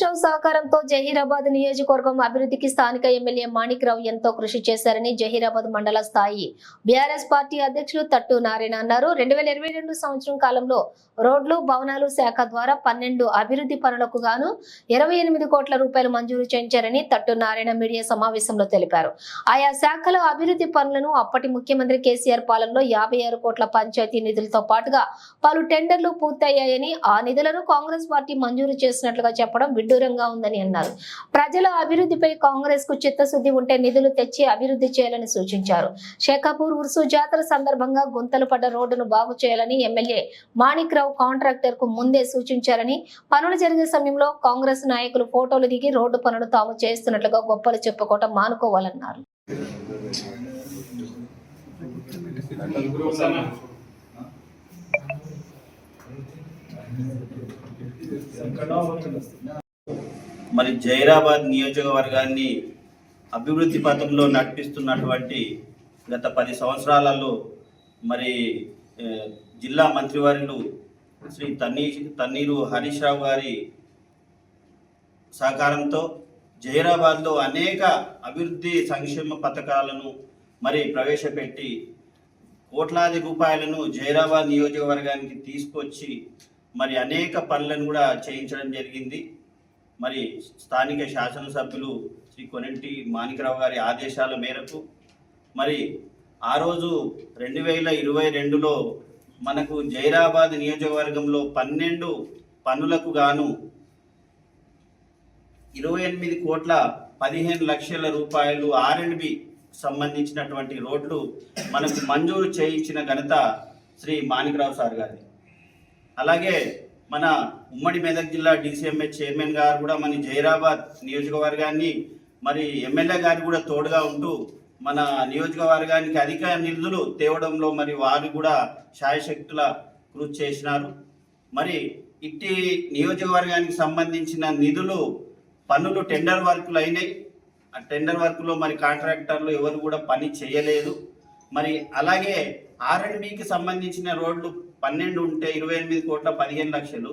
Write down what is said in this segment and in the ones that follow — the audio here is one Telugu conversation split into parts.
రావు సహకారంతో జహీరాబాద్ నియోజకవర్గం అభివృద్ధికి స్థానిక ఎమ్మెల్యే మాణిక్ రావు ఎంతో కృషి చేశారని జహీరాబాద్ మండల స్థాయి బీఆర్ఎస్ పార్టీ అధ్యక్షులు తట్టు నారాయణ అన్నారు. రెండు వేల ఇరవై రెండు సంవత్సరం కాలంలో రోడ్లు భవనాలు శాఖ ద్వారా పన్నెండు అభివృద్ధి పనులకు గాను ఇరవై ఎనిమిది కోట్ల రూపాయలు మంజూరు చేయించారని తట్టు నారాయణ మీడియా సమావేశంలో తెలిపారు. ఆయా శాఖల అభివృద్ధి పనులను అప్పటి ముఖ్యమంత్రి కేసీఆర్ పాలనలో యాభై ఆరు కోట్ల పంచాయతీ నిధులతో పాటుగా పలు టెండర్లు పూర్తయ్యాయని ఆ నిధులను కాంగ్రెస్ పార్టీ మంజూరు చేసినట్లుగా చెప్పడం విడ్డూరంగా ఉందని అన్నారు. ప్రజల అభివృద్ధిపై కాంగ్రెస్కు చిత్తశుద్ధి ఉంటే నిధులు తెచ్చి అభివృద్ధి చేయాలని సూచించారు. షేకాపూర్ ఉర్సు జాతర సందర్భంగా గుంతలు పడ్డ రోడ్డును బాగు చేయాలని ఎమ్మెల్యే మాణిక్ రావు కాంట్రాక్టర్కు ముందే సూచించారని పనులు జరిగే సమయంలో కాంగ్రెస్ నాయకులు ఫోటోలు దిగి రోడ్డు పనులు తాము చేస్తున్నట్లుగా గొప్పలు చెప్పుకోవటం మానుకోవాలన్నారు. మరి జైరాబాద్ నియోజకవర్గాన్ని అభివృద్ధి పథంలో నడిపిస్తున్నటువంటి గత పది సంవత్సరాలలో మరి జిల్లా మంత్రివర్యులు శ్రీ తన్నీ తన్నీరు హరీష్ రావు గారి సహకారంతో జైరాబాద్లో అనేక అభివృద్ధి సంక్షేమ పథకాలను మరి ప్రవేశపెట్టి కోట్లాది రూపాయలను జైరాబాద్ నియోజకవర్గానికి తీసుకొచ్చి మరి అనేక పనులను కూడా చేయించడం జరిగింది. మరి స్థానిక శాసనసభ్యులు శ్రీ కొనింటి మాణికరావు గారి ఆదేశాల మేరకు మరి ఆ రోజు రెండు వేల ఇరవై రెండులో మనకు జైరాబాద్ నియోజకవర్గంలో పన్నెండు పనులకు గాను ఇరవై ఎనిమిది కోట్ల పదిహేను లక్షల రూపాయలు ఆర్ అండ్ బి సంబంధించినటువంటి రోడ్లు మనకు మంజూరు చేయించిన ఘనత శ్రీ మాణికరావు సార్ గారి అలాగే మన ఉమ్మడి మెదక్ జిల్లా డిసిఎంహెచ్ చైర్మన్ గారు కూడా మన జైరాబాద్ నియోజకవర్గాన్ని మరి ఎమ్మెల్యే గారు కూడా తోడుగా ఉంటూ మన నియోజకవర్గానికి అధిక నిధులు తేవడంలో మరి వారు కూడా శాయశక్తుల కృషి చేసినారు. మరి ఇట్టి నియోజకవర్గానికి సంబంధించిన నిధులు పనులు టెండర్ వర్కులు అయినాయి. ఆ టెండర్ వర్క్లో మరి కాంట్రాక్టర్లు ఎవరు కూడా పని చేయలేదు. మరి అలాగే ఆర్ఎండ్బికి సంబంధించిన రోడ్లు పన్నెండు ఉంటే ఇరవై ఎనిమిది కోట్ల పదిహేను లక్షలు.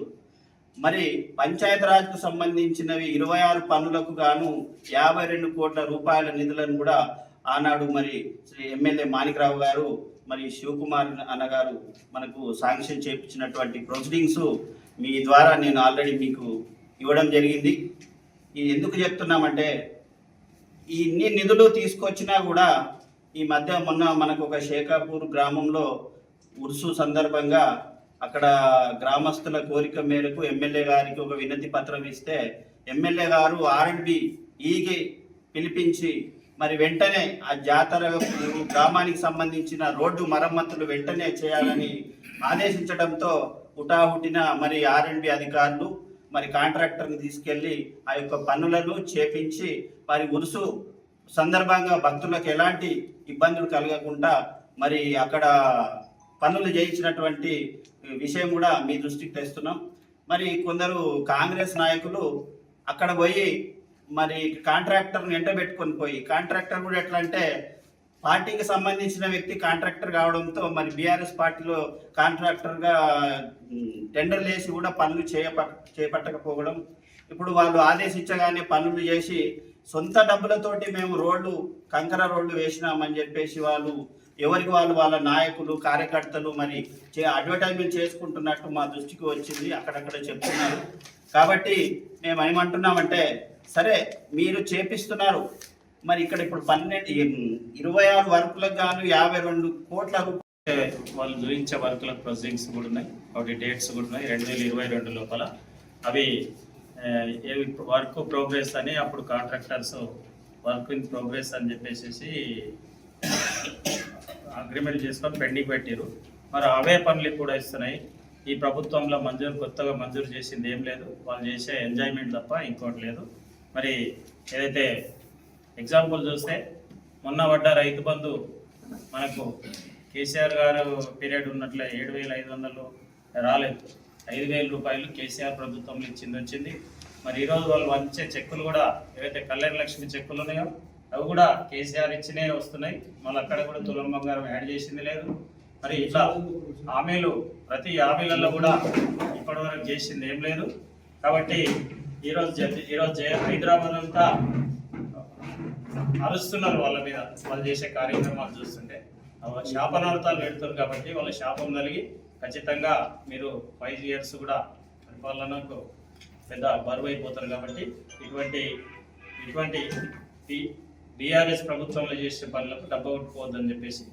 మరి పంచాయత్ రాజ్కు సంబంధించినవి ఇరవై ఆరు పనులకు గాను యాభై రెండు కోట్ల రూపాయల నిధులను కూడా ఆనాడు మరి శ్రీ ఎమ్మెల్యే మాణికరావు గారు మరి శివకుమార్ అన్నగారు మనకు శాంక్షన్ చేయించినటువంటి ప్రొసీడింగ్స్ మీ ద్వారా నేను ఆల్రెడీ మీకు ఇవ్వడం జరిగింది. ఇది ఎందుకు చెప్తున్నామంటే ఈ ఇన్ని నిధులు తీసుకొచ్చినా కూడా ఈ మధ్య మొన్న మనకు ఒక శేఖాపూర్ గ్రామంలో ఉరుసు సందర్భంగా అక్కడ గ్రామస్తుల కోరిక మేరకు ఎమ్మెల్యే గారికి ఒక వినతి పత్రం ఇస్తే ఎమ్మెల్యే గారు ఆర్ఎండ్బి ఈకి పిలిపించి మరి వెంటనే ఆ జాతర గ్రామానికి సంబంధించిన రోడ్డు మరమ్మతులు వెంటనే చేయాలని ఆదేశించడంతో హుటాహుటిన మరి ఆర్ఎండ్బి అధికారులు మరి కాంట్రాక్టర్ని తీసుకెళ్ళి ఆ యొక్క పనులను చేపించి మరి ఉరుసు సందర్భంగా భక్తులకు ఎలాంటి ఇబ్బందులు కలగకుండా మరి అక్కడ పనులు చేయించినటువంటి విషయం కూడా మీ దృష్టికి తెస్తున్నాం. మరి కొందరు కాంగ్రెస్ నాయకులు అక్కడ పోయి మరి కాంట్రాక్టర్ని ఎంట పెట్టుకొని పోయి కాంట్రాక్టర్ కూడా ఎట్లా అంటే పార్టీకి సంబంధించిన వ్యక్తి కాంట్రాక్టర్ కావడంతో మరి బీఆర్ఎస్ పార్టీలో కాంట్రాక్టర్గా టెండర్లు వేసి కూడా పనులు చేయప చేపట్టకపోవడం. ఇప్పుడు వాళ్ళు ఆదేశించగానే పనులు చేసి సొంత డబ్బులతోటి మేము రోడ్లు కంకర రోడ్లు వేసినామని చెప్పేసి వాళ్ళు ఎవరికి వాళ్ళు వాళ్ళ నాయకులు కార్యకర్తలు మరి చే అడ్వర్టైజ్మెంట్ చేసుకుంటున్నట్టు మా దృష్టికి వచ్చింది అక్కడక్కడ చెప్తున్నారు. కాబట్టి మేము ఏమంటున్నామంటే సరే మీరు చేపిస్తున్నారు. మరి ఇక్కడ ఇప్పుడు పన్నెండు ఇరవై ఆరు వర్కులకు గాను యాభై రెండు కోట్ల రూపాయలు వాళ్ళు చూపించే వర్కుల ప్రొసీడింగ్స్ కూడా ఉన్నాయి. ఒకటి డేట్స్ కూడా ఉన్నాయి. రెండు వేల ఇరవై రెండు లోపల. అవి ఏవి వర్క్ ప్రోగ్రెస్ అని అప్పుడు కాంట్రాక్టర్స్ వర్క్ ఇన్ ప్రోగ్రెస్ అని చెప్పేసి అగ్రిమెంట్ చేసుకొని పెండింగ్ పెట్టారు మరి అవే పనులు కూడా ఇస్తున్నాయి. ఈ ప్రభుత్వంలో మంజూరు కొత్తగా మంజూరు చేసింది ఏం లేదు. వాళ్ళు చేసే ఎంజాయ్మెంట్ తప్ప ఇంకోటి లేదు. మరి ఏదైతే ఎగ్జాంపుల్ చూస్తే మొన్న పడ్డ రైతు బంధు మనకు కేసీఆర్ గారు పీరియడ్ ఉన్నట్లే ఏడు వేల ఐదు వందలు రాలేదు. ఐదు వేల రూపాయలు కేసీఆర్ ప్రభుత్వంలో ఇచ్చింది వచ్చింది. మరి ఈరోజు వాళ్ళు వచ్చే చెక్కులు కూడా ఏవైతే కళ్యాణ లక్ష్మి చెక్కులు ఉన్నాయో అవి కూడా కేసీఆర్ ఇచ్చినే వస్తున్నాయి. మళ్ళీ అక్కడ కూడా తులం బంగారం యాడ్ చేసింది లేదు. మరి ఇట్లా హామీలు ప్రతి హామీలలో కూడా ఇప్పటివరకు చేసింది ఏం లేదు. కాబట్టి ఈరోజు ఈరోజు జయ- హైదరాబాద్ అంతా అరుస్తున్నారు వాళ్ళ మీద. వాళ్ళు చేసే కార్యక్రమాలు చూస్తుంటే. వాళ్ళ శాపనార్థాలు పెడుతారు కాబట్టి వాళ్ళ శాపం కలిగి ఖచ్చితంగా మీరు ఫైవ్ ఇయర్స్ కూడా పరిపాలనకు పెద్ద బరువు అయిపోతారు కాబట్టి ఇటువంటి ఇటువంటి బీఆర్ఎస్ ప్రభుత్వంలో చేసే పనులకు డబ్బు కొట్టుకోవద్దని చెప్పేసి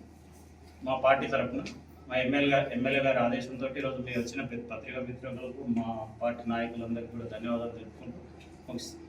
మా పార్టీ తరఫున మా ఎమ్మెల్యే గారు ఎమ్మెల్యే గారి ఆదేశంతో ఈరోజు మీరు వచ్చిన పత్రికా మిత్రులకు మా పార్టీ నాయకులందరికీ కూడా ధన్యవాదాలు తెలుపుకుంటూ ముగిస్తాను